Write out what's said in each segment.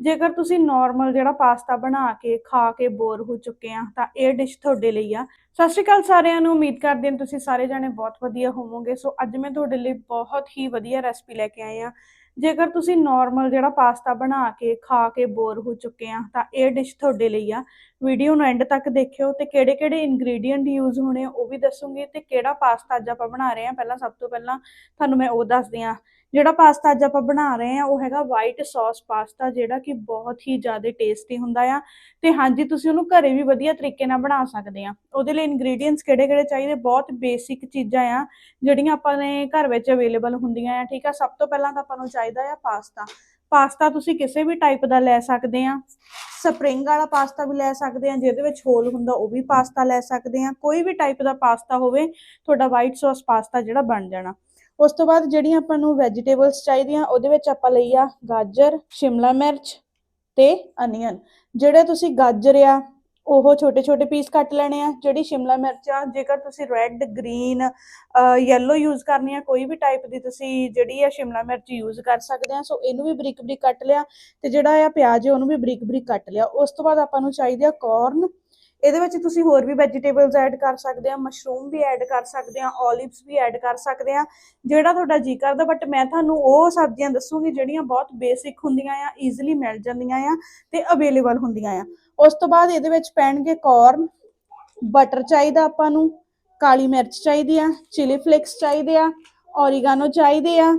ਜੇਕਰ ਤੁਸੀਂ ਨਾਰਮਲ ਜਿਹੜਾ ਪਾਸਤਾ ਬਣਾ ਕੇ, ਖਾ ਕੇ ਬੋਰ ਹੋ ਚੁੱਕੇ ਆ, ਤਾਂ ਇਹ ਡਿਸ਼ ਤੁਹਾਡੇ ਲਈ ਆ। ਸਤਿ ਸ਼੍ਰੀ ਅਕਾਲ ਸਾਰਿਆਂ ਨੂੰ, ਉਮੀਦ ਕਰਦੇ ਹਾਂ ਤੁਸੀਂ ਸਾਰੇ ਜਾਣੇ ਬਹੁਤ ਵਧੀਆ ਹੋਵੋਗੇ। ਸੋ ਅੱਜ ਮੈਂ ਤੁਹਾਡੇ ਲਈ ਬਹੁਤ ਹੀ ਵਧੀਆ ਰੈਸਪੀ ਲੈ ਕੇ ਆਏ ਆ। ਜੇਕਰ ਤੁਸੀਂ ਨਾਰਮਲ ਜਿਹੜਾ ਪਾਸਤਾ ਬਣਾ ਕੇ, ਖਾ ਕੇ ਬੋਰ ਹੋ ਚੁੱਕੇ ਆ, ਤਾਂ ਇਹ ਡਿਸ਼ ਤੁਹਾਡੇ ਲਈ ਆ। ਵੀਡੀਓ ਨੂੰ ਐਂਡ ਤੱਕ ਦੇਖਿਓ ਤੇ ਕਿਹੜੇ-ਕਿਹੜੇ ਇਨਗਰੀਡੀਅੰਟ ਯੂਜ਼ ਹੋਣੇ ਉਹ ਵੀ ਦੱਸੂਗੀ ਤੇ ਕਿਹੜਾ ਪਾਸਤਾ ਅੱਜ ਆਪਾਂ ਬਣਾ ਰਹੇ ਆ। ਪਹਿਲਾਂ ਸਭ ਤੋਂ ਪਹਿਲਾਂ ਤੁਹਾਨੂੰ ਮੈਂ ਉਹ ਦੱਸਦੀ ਆ। ਜਿਹੜਾ ਪਾਸਤਾ ਅੱਜ ਆਪਾਂ ਬਣਾ ਰਹੇ ਆ, ਉਹ ਹੈਗਾ ਵਾਈਟ ਸੌਸ ਪਾਸਤਾ ਜਿਹੜਾ ਕਿ ਬਹੁਤ ਹੀ ਜ਼ਿਆਦਾ ਟੇਸਟੀ ਹੁੰਦਾ ਆ ਤੇ ਹਾਂਜੀ, ਤੁਸੀਂ ਉਹਨੂੰ ਘਰੇ ਵੀ ਵਧੀਆ ਤਰੀਕੇ ਨਾਲ ਬਣਾ ਸਕਦੇ ਆ। ਉਹਦੇ ਲਈ ਇਨਗਰੀਡੀਅੰਟਸ ਕਿਹੜੇ-ਕਿਹੜੇ ਚਾਹੀਦੇ? ਬਹੁਤ ਬੇਸਿਕ ਚੀਜ਼ਾਂ ਆ, ਜਿਹੜੀਆਂ ਆਪਾਂ ਨੇ ਘਰ ਵਿੱਚ ਅਵੇਲੇਬਲ ਹੁੰਦੀਆਂ ਆ, ਠੀਕ ਆ? ਸਭ ਤੋਂ ਪਹਿਲਾਂ ਤਾਂ ਆਪਾਂ ਨੂੰ ਚਾਹੀਦਾ ਆ ਪਾਸਤਾ। ਪਾਸਤਾ ਤੁਸੀਂ ਕਿਸੇ ਵੀ ਟਾਈਪ ਦਾ ਲੈ ਸਕਦੇ ਆ। ਸਪਰਿੰਗ ਵਾਲਾ ਪਾਸਤਾ ਵੀ ਲੈ ਸਕਦੇ ਆ, ਜਿਹਦੇ ਵਿੱਚ ਹੋਲ ਹੁੰਦਾ ਉਹ ਵੀ ਪਾਸਤਾ ਲੈ ਸਕਦੇ ਆ। ਕੋਈ ਵੀ ਟਾਈਪ ਦਾ ਪਾਸਤਾ ਹੋਵੇ, ਤੁਹਾਡਾ ਵਾਈਟ ਸੌਸ ਪਾਸਤਾ ਜਿਹੜਾ ਬਣ ਜਾਣਾ। ਉਸ ਤੋਂ ਬਾਅਦ ਜਿਹੜੀਆਂ ਆਪਾਂ ਨੂੰ ਵੈਜੀਟੇਬਲਸ ਚਾਹੀਦੀਆਂ, ਉਹਦੇ ਵਿੱਚ ਆਪਾਂ ਲਈ ਆ ਗਾਜਰ, ਸ਼ਿਮਲਾ ਮਿਰਚ ਤੇ ਅਨੀਅਨ ਜਿਹੜੇ ਤੁਸੀਂ ਗਾਜਰ ਆ ਉਹ ਛੋਟੇ ਛੋਟੇ ਪੀਸ ਕੱਟ ਲੈਣੇ ਆ, ਜਿਹੜੀ ਸ਼ਿਮਲਾ ਮਿਰਚ ਆ, ਜੇਕਰ ਤੁਸੀਂ ਰੈੱਡ ਗ੍ਰੀਨ ਯੈਲੋ ਯੂਜ਼ ਕਰਨੀ ਆ, ਕੋਈ ਵੀ ਟਾਈਪ ਦੀ ਤੁਸੀਂ ਜਿਹੜੀ ਆ ਸ਼ਿਮਲਾ ਮਿਰਚ ਯੂਜ਼ ਕਰ ਸਕਦੇ ਆ, ਸੋ ਇਹਨੂੰ ਵੀ ਬਰੀਕ ਬਰੀਕ ਕੱਟ ਲਿਆ ਤੇ ਜਿਹੜਾ ਆ ਪਿਆਜ਼ ਉਹਨੂੰ ਵੀ ਬਰੀਕ ਬਰੀਕ ਕੱਟ ਲਿਆ। ਉਸ ਤੋਂ ਬਾਅਦ ਆਪਾਂ ਨੂੰ ਚਾਹੀਦੇ ਆ ਕਾਰਨ ਇਹਦੇ ਵਿੱਚ ਤੁਸੀਂ ਹੋਰ ਵੀ ਵੈਜੀਟੇਬਲਸ ਐਡ ਕਰ ਸਕਦੇ ਆ ਮਸ਼ਰੂਮ ਵੀ ਐਡ ਕਰ ਸਕਦੇ ਆ ਓਲਿਵਸ ਵੀ ਐਡ ਕਰ ਸਕਦੇ ਆ, ਜਿਹੜਾ ਤੁਹਾਡਾ ਜੀ ਕਰਦਾ ਬਟ ਮੈਂ ਤੁਹਾਨੂੰ ਉਹ ਸਬਜ਼ੀਆਂ ਦੱਸੂਗੀ ਜਿਹੜੀਆਂ ਬਹੁਤ ਬੇਸਿਕ ਹੁੰਦੀਆਂ ਆ ਈਜ਼ੀਲੀ ਮਿਲ ਜਾਂਦੀਆਂ ਆ ਤੇ ਅਵੇਲੇਬਲ ਹੁੰਦੀਆਂ ਆ। ਉਸ ਤੋਂ ਬਾਅਦ ਇਹਦੇ ਵਿੱਚ ਪੈਣਗੇ ਕਾਰਨ ਬਟਰ ਚਾਹੀਦਾ ਆਪਾਂ ਨੂੰ, ਕਾਲੀ ਮਿਰਚ ਚਾਹੀਦੀ ਆ ਚਿਲੀ ਫਲੇਕਸ ਚਾਹੀਦੇ ਆ ਔਰੀਗਾਨੋ ਚਾਹੀਦੇ ਆ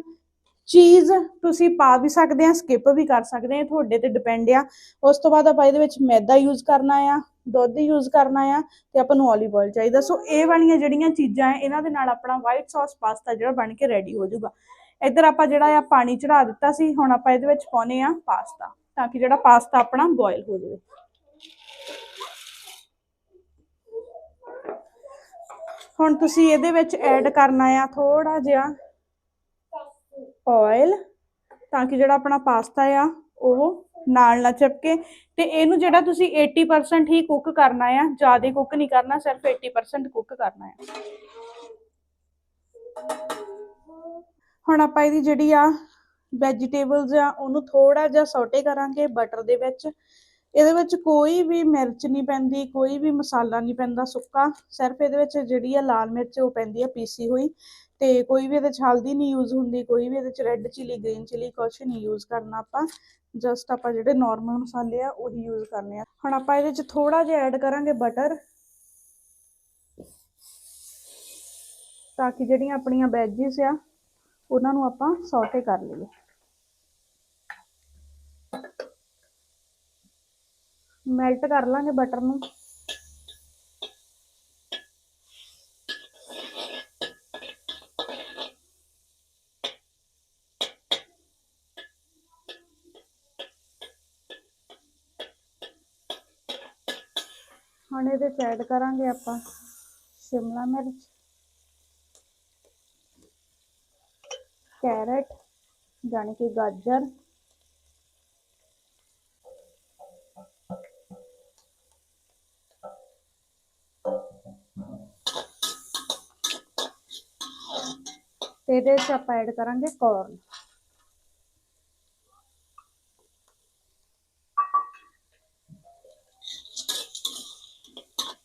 ਚੀਜ਼ ਤੁਸੀਂ ਪਾ ਵੀ ਸਕਦੇ ਆ ਸਕਿਪ ਵੀ ਕਰ ਸਕਦੇ ਆ ਤੁਹਾਡੇ ਤੇ ਡਿਪੈਂਡ ਆ। ਉਸ ਤੋਂ ਬਾਅਦ ਆਪਾਂ ਇਹਦੇ ਵਿੱਚ ਮੈਦਾ ਯੂਜ਼ ਕਰਨਾ ਆ ਦੁੱਧ ਯੂਜ਼ ਕਰਨਾ ਆ ਤੇ ਆਪਾਂ ਨੂੰ 올ਿਵ ਆਇਲ ਚਾਹੀਦਾ। ਸੋ ਇਹ ਵਾਲੀਆਂ ਜਿਹੜੀਆਂ ਚੀਜ਼ਾਂ ਆ, ਇਹਨਾਂ ਦੇ ਨਾਲ ਆਪਣਾ ਵਾਈਟ ਸੌਸ ਪਾਸਤਾ ਜਿਹੜਾ ਬਣ ਕੇ ਰੈਡੀ ਹੋ ਜਾਊਗਾ। ਇੱਧਰ ਆਪਾਂ ਜਿਹੜਾ ਆ ਪਾਣੀ ਚੜਾ ਦਿੱਤਾ ਸੀ, ਹੁਣ ਆਪਾਂ ਇਹਦੇ ਵਿੱਚ ਪਾਉਨੇ ਆ ਪਾਸਤਾ ਤਾਂ ਕਿ ਜਿਹੜਾ ਪਾਸਤਾ ਆਪਣਾ ਬੋਇਲ ਹੋ ਜਾਵੇ। ਹੁਣ ਤੁਸੀਂ ਇਹਦੇ ਵਿੱਚ ਐਡ ਕਰਨਾ ਆ ਥੋੜਾ ਜਿਹਾ ਆਇਲ ਤਾਂ ਕਿ ਜਿਹੜਾ ਆਪਣਾ ਪਾਸਤਾ ਆ, ਉਹ ਨਾਲ ਨਾ ਚਿਪਕੇ। ਤੇ ਇਹਨੂੰ ਜਿਹੜਾ ਤੁਸੀਂ 80% ਹੀ ਕੁੱਕ ਕਰਨਾ ਆ, ਜ਼ਿਆਦਾ ਕੁੱਕ ਨਹੀਂ ਕਰਨਾ, ਸਿਰਫ 80% ਕੁੱਕ ਕਰਨਾ ਆ। ਹੁਣ ਆਪਾਂ ਇਹਦੀ ਜਿਹੜੀ ਆ ਵੈਜੀਟੇਬਲਸ ਆ, ਉਹਨੂੰ ਥੋੜਾ ਜਿਹਾ ਸੌਟੇ ਕਰਾਂਗੇ ਬਟਰ ਦੇ ਵਿੱਚ। ਇਹਦੇ ਵਿੱਚ ਕੋਈ ਵੀ ਮਿਰਚ ਨਹੀਂ ਪੈਂਦੀ, ਕੋਈ ਵੀ ਮਸਾਲਾ ਨਹੀਂ ਪੈਂਦਾ ਸੁੱਕਾ, ਸਿਰਫ ਇਹਦੇ ਵਿੱਚ ਜਿਹੜੀ ਆ ਲਾਲ ਮਿਰਚ ਉਹ ਪੈਂਦੀ ਆ, ਪੀਸੀ ਹੋਈ ਤੇ ਕੋਈ ਵੀ ਇਹਦੇ ਚ ਹਲਦੀ ਨਹੀਂ ਯੂਜ਼ ਹੁੰਦੀ, ਕੋਈ ਵੀ ਇਹਦੇ ਚ ਰੈੱਡ ਚਿਲੀ ਗ੍ਰੀਨ ਚਿਲੀ ਕੁਛ ਨਹੀਂ ਯੂਜ਼ ਕਰਨਾ ਆਪਾਂ ਜਸਟ ਆਪਾਂ ਜਿਹੜੇ ਨਾਰਮਲ ਮਸਾਲੇ ਆ ਉਹੀ ਯੂਜ਼ ਕਰਨੇ ਆ। ਹੁਣ ਆਪਾਂ ਇਹਦੇ ਚ ਥੋੜਾ ਜਿਹਾ ਐਡ ਕਰਾਂਗੇ ਬਟਰ ਤਾਂ ਕਿ ਜਿਹੜੀਆਂ ਆਪਣੀਆਂ ਵੈਜੀਸ ਆ, ਉਹਨਾਂ ਨੂੰ ਆਪਾਂ ਸੌਟੇ ਕਰ ਲਈਏ। ਮੈਲਟ ਕਰ ਲਾਂਗੇ ਬਟਰ ਨੂੰ। ਹੁਣ ਇਹਦੇ ਚ ਐਡ ਕਰਾਂਗੇ ਆਪਾਂ ਸ਼ਿਮਲਾ ਮਿਰਚ, ਕੈਰਟ, ਜਾਣੀ ਕਿ ਗਾਜਰ। ਇਹਦੇ ਚ ਆਪਾਂ ਐਡ ਕਰਾਂਗੇ ਕੋਰਨ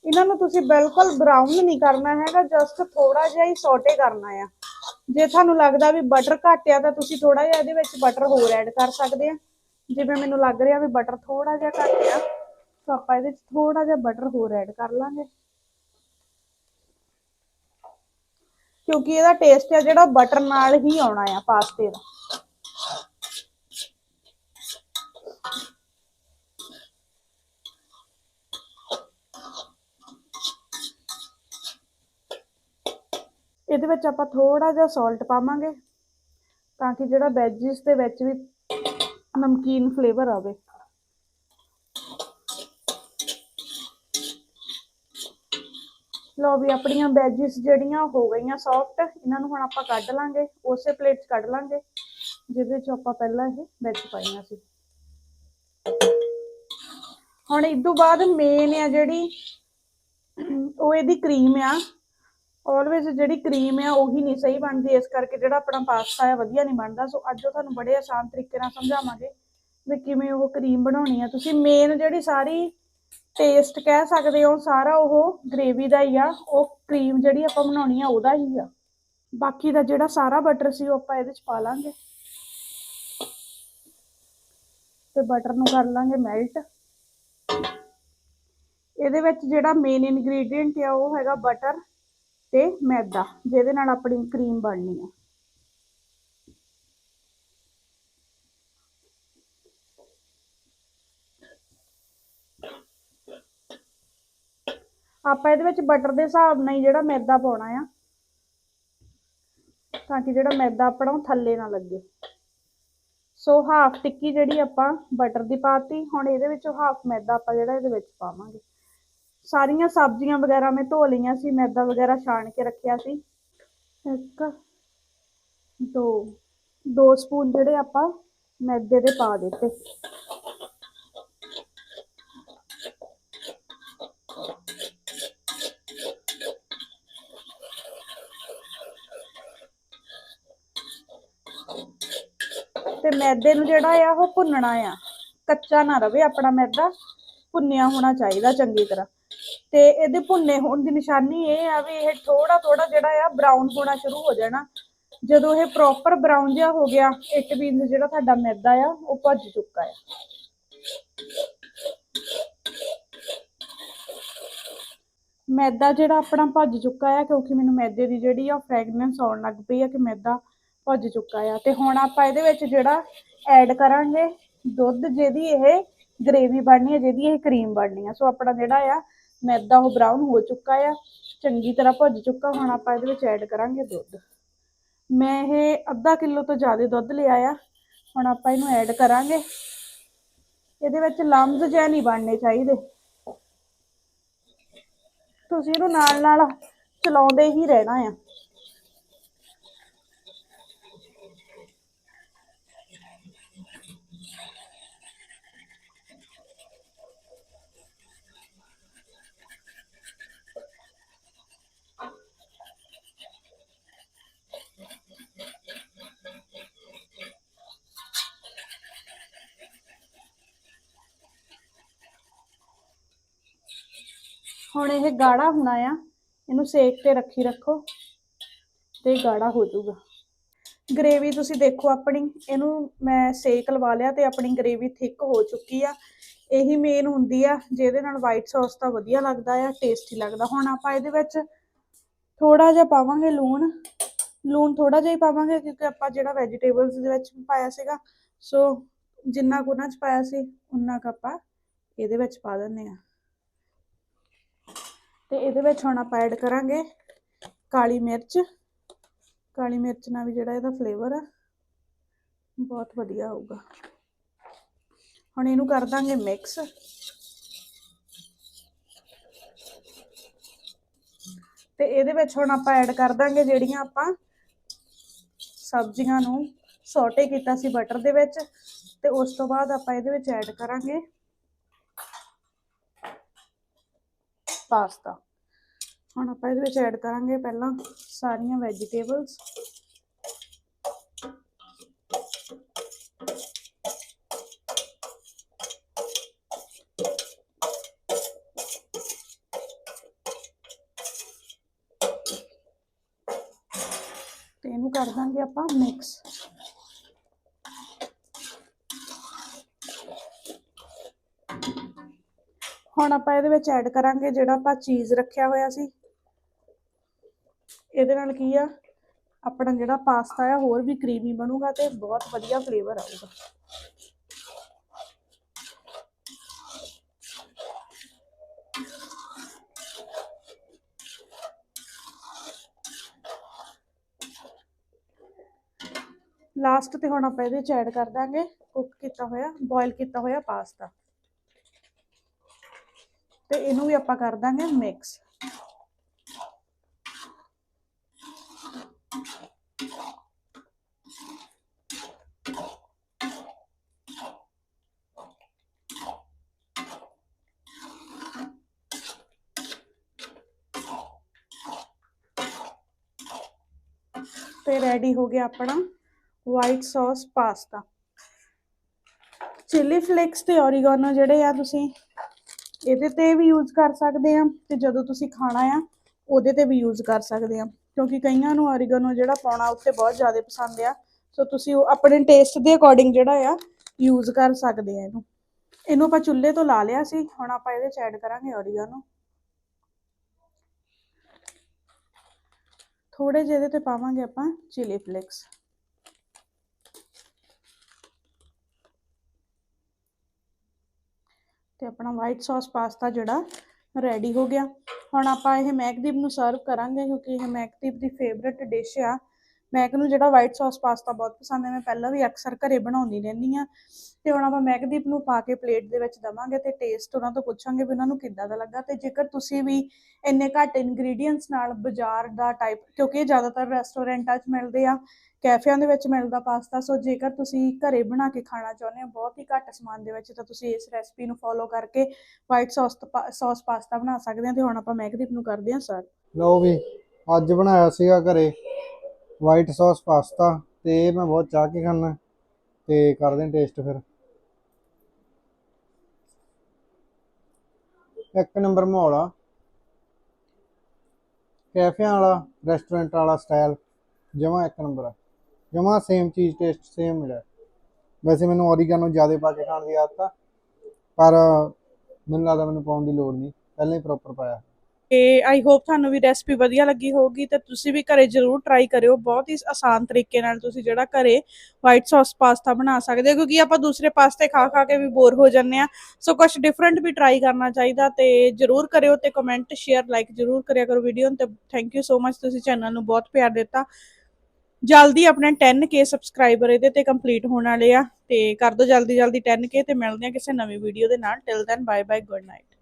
ਇਹਨਾਂ ਨੂੰ ਤੁਸੀਂ ਬਿਲਕੁਲ ਬਰਾਊਨ ਨਹੀਂ ਕਰਨਾ ਹੈਗਾ ਜਸਟ ਥੋੜਾ ਜਿਹਾ ਹੀ ਸੌਟੇ ਕਰਨਾ ਆ। ਜੇ ਤੁਹਾਨੂੰ ਲੱਗਦਾ ਵੀ ਬਟਰ ਘੱਟ ਆ, ਤਾਂ ਤੁਸੀਂ ਥੋੜਾ ਜਿਹਾ ਇਹਦੇ ਵਿੱਚ ਬਟਰ ਹੋਰ ਐਡ ਕਰ ਸਕਦੇ ਆ। ਜਿਵੇਂ ਮੈਨੂੰ ਲੱਗ ਰਿਹਾ ਵੀ ਬਟਰ ਥੋੜਾ ਜਿਹਾ ਘੱਟ ਆ, ਤਾਂ ਆਪਾਂ ਇਹਦੇ ਵਿੱਚ ਥੋੜਾ ਜਿਹਾ ਬਟਰ ਹੋਰ ਐਡ ਕਰ ਲਾਂਗੇ। ਕਿਉਂਕਿ ਇਹਦਾ ਟੇਸਟ ਆ ਜਿਹੜਾ ਬਟਰ ਨਾਲ ਹੀ ਆਉਣਾ ਆ ਪਾਸਤੇ ਦਾ। ਇਹਦੇ ਵਿੱਚ ਆਪਾਂ ਥੋੜਾ ਜਿਹਾ ਸਾਲਟ ਪਾਵਾਂਗੇ ਤਾਂ ਕਿ ਜਿਹੜਾ ਵੈਜਿਸ ਦੇ ਵਿੱਚ ਵੀ ਨਮਕੀਨ ਫਲੇਵਰ ਆਵੇ। ਲੋ ਵੀ ਆਪਣੀਆਂ ਵੈਜਿਸ ਜਿਹੜੀਆਂ ਹੋ ਗਈਆਂ ਸੌਫਟ ਇਹਨਾਂ ਨੂੰ ਹੁਣ ਆਪਾਂ ਕੱਢ ਲਾਂਗੇ, ਉਸੇ ਪਲੇਟ 'ਚ ਕੱਢ ਲਾਂਗੇ, ਜਿਹਦੇ 'ਚ ਆਪਾਂ ਪਹਿਲਾਂ ਇਹ ਵੈਜ ਪਾਈਆਂ ਸੀ। ਹੁਣ ਇਸ ਤੋਂ ਬਾਅਦ ਮੇਨ ਆ ਜਿਹੜੀ, ਉਹ ਇਹਦੀ ਕਰੀਮ ਆ। ਆਲਵੇਜ਼ ਜਿਹੜੀ ਕਰੀਮ ਆ, ਉਹੀ ਨਹੀਂ ਸਹੀ ਬਣਦੀ, ਇਸ ਕਰਕੇ ਜਿਹੜਾ ਆਪਣਾ ਪਾਸਤਾ ਆ, ਵਧੀਆ ਨਹੀਂ ਬਣਦਾ। ਸੋ ਅੱਜ ਉਹ ਤੁਹਾਨੂੰ ਬੜੇ ਆਸਾਨ ਤਰੀਕੇ ਨਾਲ ਸਮਝਾਵਾਂਗੇ ਵੀ ਕਿਵੇਂ ਉਹ ਕਰੀਮ ਬਣਾਉਣੀ ਆ। ਤੁਸੀਂ ਮੇਨ ਜਿਹੜੀ ਸਾਰੀ ਟੇਸਟ ਕਹਿ ਸਕਦੇ ਹੋ ਸਾਰਾ ਉਹ ਗ੍ਰੇਵੀ ਦਾ ਹੀ ਆ, ਉਹ ਕਰੀਮ ਜਿਹੜੀ ਆਪਾਂ ਬਣਾਉਣੀ ਆ, ਉਹਦਾ ਹੀ ਆ। ਬਾਕੀ ਦਾ ਜਿਹੜਾ ਸਾਰਾ ਬਟਰ ਸੀ, ਉਹ ਆਪਾਂ ਇਹਦੇ ਚ ਪਾ ਲਾਂਗੇ। ਤੇ ਬਟਰ ਨੂੰ ਕਰ ਲਾਂਗੇ ਮੈਲਟ ਇਹਦੇ ਵਿੱਚ ਜਿਹੜਾ ਮੇਨ ਇਨਗਰੀਡੀਅੰਟ ਆ, ਉਹ ਹੈਗਾ ਬਟਰ ਤੇ ਮੈਦਾ, ਜਿਹਦੇ ਨਾਲ ਆਪਣੀ ਕਰੀਮ ਬਣਨੀ ਆ। ਆਪਾਂ ਇਹਦੇ ਵਿੱਚ ਬਟਰ ਦੇ ਹਿਸਾਬ ਨਾਲ ਹੀ ਜਿਹੜਾ ਮੈਦਾ ਪਾਉਣਾ ਆ। ਤਾਂ ਕਿ ਜਿਹੜਾ ਮੈਦਾ ਆਪਣਾ ਉਹ ਥੱਲੇ ਨਾ ਲੱਗੇ। ਸੋ ਹਾਫ ਟਿੱਕੀ ਜਿਹੜੀ ਆਪਾਂ ਬਟਰ ਦੀ ਪਾਤੀ, ਹੁਣ ਇਹਦੇ ਵਿੱਚ ਹਾਫ ਮੈਦਾ ਆਪਾਂ ਜਿਹੜਾ ਇਹਦੇ ਵਿੱਚ ਪਾਵਾਂਗੇ। ਸਾਰੀਆਂ ਸਬਜ਼ੀਆਂ ਵਗੈਰਾ ਮੈਂ ਧੋ ਲਈਆਂ ਸੀ, ਮੈਦਾ ਵਗੈਰਾ ਛਾਣ ਕੇ ਰੱਖਿਆ ਸੀ। ਇੱਕ, ਦੋ ਦੋ ਸਪੂਨ ਜਿਹੜੇ ਆਪਾਂ ਮੈਦੇ ਦੇ ਪਾ ਦਿੱਤੇ। ਮੈਦੇ ਨੂੰ ਜਿਹੜਾ ਆ ਉਹ ਭੁੰਨਣਾ ਆ। ਕੱਚਾ ਨਾ ਰਵੇ ਆਪਣਾ ਮੈਦਾ, ਭੁੰਨਿਆ ਹੋਣਾ ਚਾਹੀਦਾ ਚੰਗੀ ਤਰ੍ਹਾਂ। ਤੇ ਇਹਦੇ ਭੁੰਨੇ ਹੋਣ ਦੀ ਨਿਸ਼ਾਨੀ ਇਹ ਆ ਵੀ ਇਹ ਥੋੜਾ ਥੋੜਾ ਜਿਹੜਾ ਆ ਬਰਾਊਨ ਹੋਣਾ ਸ਼ੁਰੂ ਹੋ ਜਾਣਾ। ਜਦੋਂ ਇਹ ਪ੍ਰੋਪਰ ਬਰਾਊਨ ਜਿਹਾ ਹੋ ਗਿਆ ਇਟ ਮੀਨਸ ਜਿਹੜਾ ਤੁਹਾਡਾ ਮੈਦਾ ਆ, ਉਹ ਭੱਜ ਚੁੱਕਾ ਆ। ਮੈਦਾ ਜਿਹੜਾ ਆਪਣਾ ਭੱਜ ਚੁੱਕਾ ਆ, ਕਿਉਂਕਿ ਮੈਨੂੰ ਮੈਦੇ ਦੀ ਜਿਹੜੀ ਆ ਫ੍ਰੈਗਨੈਂਸ ਆਉਣ ਲੱਗ ਪਈ ਆ ਕਿ ਮੈਦਾ ਭੁੱਜ ਚੁੱਕਾ ਆ। ਤੇ ਹੁਣ ਆਪਾਂ ਇਹਦੇ ਵਿੱਚ ਜਿਹੜਾ ਐਡ ਕਰਾਂਗੇ, ਦੁੱਧ ਜਿਹਦੀ ਇਹ ਗ੍ਰੇਵੀ ਬਣਨੀ ਹੈ ਜਿਹਦੀ ਇਹ ਕਰੀਮ ਬਣਨੀ ਆ। ਸੋ ਆਪਣਾ ਜਿਹੜਾ ਆ, ਮੈਦਾ ਉਹ ਬਰਾਊਨ ਹੋ ਚੁੱਕਾ ਆ। ਚੰਗੀ ਤਰ੍ਹਾਂ ਭੁੱਜ ਚੁੱਕਾ, ਹੁਣ ਆਪਾਂ ਇਹਦੇ ਵਿੱਚ ਐਡ ਕਰਾਂਗੇ ਦੁੱਧ। ਮੈਂ ਇਹ ਅੱਧਾ ਕਿਲੋ ਤੋਂ ਜ਼ਿਆਦਾ ਦੁੱਧ ਲਿਆ ਆ। ਹੁਣ ਆਪਾਂ ਇਹਨੂੰ ਐਡ ਕਰਾਂਗੇ। ਇਹਦੇ ਵਿੱਚ ਲੰਮਜ਼ ਜਿਹਾ ਨਹੀਂ ਬਣਨੇ ਚਾਹੀਦੇ। ਤੁਸੀਂ ਇਹਨੂੰ ਨਾਲ ਨਾਲ ਚਲਾਉਂਦੇ ਹੀ ਰਹਿਣਾ ਆ। ਹੁਣ ਇਹ ਗਾੜਾ ਹੋਣਾ ਆ, ਇਹਨੂੰ ਸੇਕ ਤੇ ਰੱਖੀ ਰੱਖੋ ਤੇ ਗਾੜਾ ਹੋ ਜਾਊਗਾ। ਗ੍ਰੇਵੀ ਤੁਸੀਂ ਦੇਖੋ ਆਪਣੀ, ਇਹਨੂੰ ਮੈਂ ਸੇਕ ਲਵਾ ਲਿਆ ਤੇ ਆਪਣੀ ਗ੍ਰੇਵੀ ਥਿੱਕ ਹੋ ਚੁੱਕੀ ਆ। ਇਹੀ ਮੇਨ ਹੁੰਦੀ ਆ, ਜਿਹਦੇ ਨਾਲ ਵਾਈਟ ਸੌਸ ਤਾਂ ਵਧੀਆ ਲੱਗਦਾ ਆ ਟੇਸਟੀ ਲੱਗਦਾ। ਹੁਣ ਆਪਾਂ ਇਹਦੇ ਵਿੱਚ ਥੋੜਾ ਜਿਹਾ ਪਾਵਾਂਗੇ ਲੂਣ। ਲੂਣ ਥੋੜਾ ਜਿਹਾ ਹੀ ਪਾਵਾਂਗੇ ਕਿਉਂਕਿ ਆਪਾਂ ਜਿਹੜਾ ਵੈਜੀਟੇਬਲਸ ਦੇ ਵਿੱਚ ਪਾਇਆ ਸੀਗਾ ਸੋ ਜਿੰਨਾ ਕੁ ਉਹਨਾਂ ਚ ਪਾਇਆ ਸੀ ਉਨਾ ਕੁ ਆਪਾਂ ਇਹਦੇ ਵਿੱਚ ਪਾ ਦਿੰਦੇ ਆ। ਤੇ ਇਹਦੇ ਵਿੱਚ ਹੁਣ ਆਪਾਂ ਐਡ ਕਰਾਂਗੇ ਕਾਲੀ ਮਿਰਚ। ਕਾਲੀ ਮਿਰਚ ਨਾਲ ਵੀ ਜਿਹੜਾ ਇਹਦਾ ਫਲੇਵਰ ਆ, ਬਹੁਤ ਵਧੀਆ ਆਊਗਾ। ਹੁਣ ਇਹਨੂੰ ਕਰ ਦਾਂਗੇ ਮਿਕਸ ਤੇ ਇਹਦੇ ਵਿੱਚ ਹੁਣ ਆਪਾਂ ਐਡ ਕਰ ਦਾਂਗੇ ਜਿਹੜੀਆਂ ਆਪਾਂ ਸਬਜ਼ੀਆਂ ਨੂੰ ਸੌਟੇ ਕੀਤਾ ਸੀ ਬਟਰ ਦੇ ਵਿੱਚ। ਤੇ ਉਸ ਤੋਂ ਬਾਅਦ ਆਪਾਂ ਇਹਦੇ ਵਿੱਚ ਐਡ ਕਰਾਂਗੇ ਪਾਸਤਾ। ਹੁਣ ਆਪਾਂ ਇਹਦੇ ਵਿੱਚ ਐਡ ਕਰਾਂਗੇ ਪਹਿਲਾਂ ਸਾਰੀਆਂ ਵੈਜੀਟੇਬਲਸ ਤੇ ਇਹਨੂੰ ਕਰ ਦਾਂਗੇ ਆਪਾਂ ਮਿਕਸ ਹੁਣ ਆਪਾਂ ਇਹਦੇ ਵਿੱਚ ਐਡ ਕਰਾਂਗੇ ਜਿਹੜਾ ਆਪਾਂ ਚੀਜ਼ ਰੱਖਿਆ ਹੋਇਆ ਸੀ। ਇਹਦੇ ਨਾਲ ਕੀ ਆ? ਆਪਣਾ ਜਿਹੜਾ ਪਾਸਤਾ ਆ, ਹੋਰ ਵੀ ਕਰੀਮੀ ਬਣੂਗਾ ਤੇ ਬਹੁਤ ਵਧੀਆ ਫਲੇਵਰ ਆਊਗਾ। ਲਾਸਟ ਤੇ ਹੁਣ ਆਪਾਂ ਇਹਦੇ ਚ ਐਡ ਕਰ ਦਾਂਗੇ ਕੁੱਕ ਕੀਤਾ ਹੋਇਆ ਬੋਇਲ ਕੀਤਾ ਹੋਇਆ ਪਾਸਤਾ ਤੇ ਇਹਨੂੰ ਵੀ ਆਪਾਂ ਕਰ ਦਾਂਗੇ ਮਿਕਸ ਤੇ ਰੈਡੀ ਹੋ ਗਿਆ ਆਪਣਾ white sauce pasta chilli flakes ਤੇ ਔਰੀਗਾਨੋ ਜਿਹੜੇ ਆ ਤੁਸੀਂ ਇਹਦੇ ਤੇ ਵੀ ਯੂਜ਼ ਕਰ ਸਕਦੇ ਆ ਤੇ ਜਦੋਂ ਤੁਸੀਂ ਖਾਣਾ ਆ, ਉਹਦੇ ਤੇ ਵੀ ਯੂਜ਼ ਕਰ ਸਕਦੇ ਆ। ਕਿਉਂਕਿ ਕਈਆਂ ਨੂੰ ਔਰੀਗਾਨੋ ਜਿਹੜਾ ਪਾਉਣਾ ਉੱਤੇ ਬਹੁਤ ਜ਼ਿਆਦਾ ਪਸੰਦ ਆ, ਸੋ ਤੁਸੀਂ ਉਹ ਆਪਣੇ ਟੇਸਟ ਦੇ ਅਕੋਰਡਿੰਗ ਜਿਹੜਾ ਆ ਯੂਜ਼ ਕਰ ਸਕਦੇ ਆ ਇਹਨੂੰ। ਇਹਨੂੰ ਆਪਾਂ ਚੁੱਲ੍ਹੇ ਤੋਂ ਲਾ ਲਿਆ ਸੀ, ਹੁਣ ਆਪਾਂ ਇਹਦੇ ਚ ਐਡ ਕਰਾਂਗੇ ਔਰੀਗਾਨੋ ਥੋੜੇ ਜਿਹੇ ਇਹਦੇ ਤੇ ਪਾਵਾਂਗੇ ਆਪਾਂ ਚਿਲੀ ਫਲੇਕਸ ਤੇ ਆਪਣਾ ਵਾਈਟ ਸੌਸ ਪਾਸਤਾ ਜਿਹੜਾ ਰੈਡੀ ਹੋ ਗਿਆ। ਹੁਣ ਆਪਾਂ ਇਹ ਮਹਿਕਦੀਪ ਨੂੰ ਸਰਵ ਕਰਾਂਗੇ ਕਿਉਂਕਿ ਇਹ ਮਹਿਕਦੀਪ ਦੀ ਫੇਵਰਿਟ ਡਿਸ਼ ਆ। ਮੈਕ ਨੂੰ ਜਿਹੜਾ ਵਾਈਟ ਸੌਸ ਪਾਸਤਾ ਬਹੁਤ ਪਸੰਦ ਹੈ, ਮੈਂ ਪਹਿਲਾਂ ਵੀ ਅਕਸਰ ਘਰੇ ਬਣਾਉਂਦੀ ਰਹਿੰਦੀ ਆ ਤੇ ਹੁਣ ਆਪਾਂ ਮੈਕਦੀਪ ਨੂੰ ਪਾ ਕੇ ਪਲੇਟ ਦੇ ਵਿੱਚ ਦਵਾਂਗੇ ਤੇ ਟੇਸਟ ਉਹਨਾਂ ਤੋਂ ਪੁੱਛਾਂਗੇ ਵੀ ਉਹਨਾਂ ਨੂੰ ਕਿੱਦਾਂ ਦਾ ਲੱਗਾ ਤੇ ਜੇਕਰ ਤੁਸੀਂ ਵੀ ਇੰਨੇ ਘੱਟ ਇੰਗਰੀਡੀਅੰਟਸ ਨਾਲ ਬਾਜ਼ਾਰ ਦਾ ਟਾਈਪ ਕਿਉਂਕਿ ਇਹ ਜ਼ਿਆਦਾਤਰ ਰੈਸਟੋਰੈਂਟਾਂ 'ਚ ਮਿਲਦੇ ਆ, ਕੈਫਿਆਂ ਦੇ ਵਿੱਚ ਮਿਲਦਾ ਪਾਸਤਾ ਸੋ ਜੇਕਰ ਤੁਸੀਂ ਘਰੇ ਬਣਾ ਕੇ ਖਾਣਾ ਚਾਹੁੰਦੇ ਹੋ ਬਹੁਤ ਹੀ ਘੱਟ ਸਮਾਨ ਦੇ ਵਿੱਚ, ਤਾਂ ਤੁਸੀਂ ਇਸ ਰੈਸਪੀ ਨੂੰ ਫੋਲੋ ਕਰਕੇ ਵਾਈਟ ਸੌਸ ਸੌਸ ਪਾਸਤਾ ਬਣਾ ਸਕਦੇ ਹਾਂ ਤੇ ਹੁਣ ਆਪਾਂ ਮੈਕਦੀਪ ਨੂੰ ਕਰਦੇ ਹਾਂ ਸਰ ਲਓ ਵੀ, ਅੱਜ ਬਣਾਇਆ ਸੀਗਾ ਘਰੇ ਵਾਈਟ ਸੌਸ, ਪਾਸਤਾ ਤੇ ਇਹ ਮੈਂ ਬਹੁਤ ਚਾਹ ਕੇ ਖਾਣਾ ਤੇ ਕਰਦੇ ਹਾਂ ਟੇਸਟ ਫਿਰ। ਇੱਕ ਨੰਬਰ ਮਾਹੌਲ ਆ। ਕੈਫਿਆਂ ਵਾਲਾ, ਰੈਸਟੋਰੈਂਟ ਵਾਲਾ ਸਟਾਈਲ ਜਮਾ ਇੱਕ ਨੰਬਰ ਆ। ਜਮਾ ਸੇਮ ਚੀਜ਼ ਟੇਸਟ ਸੇਮ ਮਿਲਿਆ। ਵੈਸੇ ਮੈਨੂੰ ਔਰੀਗਾਨੋ ਜ਼ਿਆਦਾ ਪਾ ਕੇ ਖਾਣ ਦੀ ਆਦਤ ਆ, ਪਰ ਮੈਨੂੰ ਲੱਗਦਾ ਮੈਨੂੰ ਪਾਉਣ ਦੀ ਲੋੜ ਨਹੀਂ। ਪਹਿਲਾਂ ਹੀ ਪ੍ਰੋਪਰ ਪਾਇਆ। ਤੇ ਆਈ ਹੋਪ ਤੁਹਾਨੂੰ ਵੀ ਰੈਸਪੀ ਵਧੀਆ ਲੱਗੀ ਹੋਊਗੀ ਤੇ ਤੁਸੀਂ ਵੀ ਘਰੇ ਜ਼ਰੂਰ ਟਰਾਈ ਕਰਿਓ। ਬਹੁਤ ਹੀ ਆਸਾਨ ਤਰੀਕੇ ਨਾਲ ਤੁਸੀਂ ਜਿਹੜਾ ਘਰੇ ਵਾਈਟ ਸੌਸ ਪਾਸਤਾ ਬਣਾ ਸਕਦੇ ਹੋ, ਕਿਉਂਕਿ ਆਪਾਂ ਦੂਸਰੇ ਪਾਸਤੇ ਖਾ ਖਾ ਕੇ ਵੀ ਬੋਰ ਹੋ ਜਾਂਦੇ ਆ ਸੋ ਕੁਝ ਡਿਫਰੈਂਟ ਵੀ ਟਰਾਈ ਕਰਨਾ ਚਾਹੀਦਾ ਤੇ ਜ਼ਰੂਰ ਕਰਿਓ ਤੇ ਕਮੈਂਟ ਸ਼ੇਅਰ ਲਾਈਕ ਜ਼ਰੂਰ ਕਰਿਆ ਕਰੋ ਵੀਡੀਓ ਨੂੰ ਤੇ ਥੈਂਕ ਯੂ ਸੋ ਮਚ ਤੁਸੀਂ ਚੈਨਲ ਨੂੰ ਬਹੁਤ ਪਿਆਰ ਦਿੱਤਾ। ਜਲਦੀ ਆਪਣੇ 10k ਸਬਸਕ੍ਰਾਈਬਰ ਇਹਦੇ ਤੇ ਕੰਪਲੀਟ ਹੋਣ ਵਾਲੇ ਆ ਤੇ ਕਰ ਦਿਓ ਜਲਦੀ ਜਲਦੀ 10k ਤੇ ਮਿਲਦੇ ਆ ਕਿਸੇ ਨਵੀਂ ਵੀਡੀਓ ਦੇ ਨਾਲ। Till then bye bye good night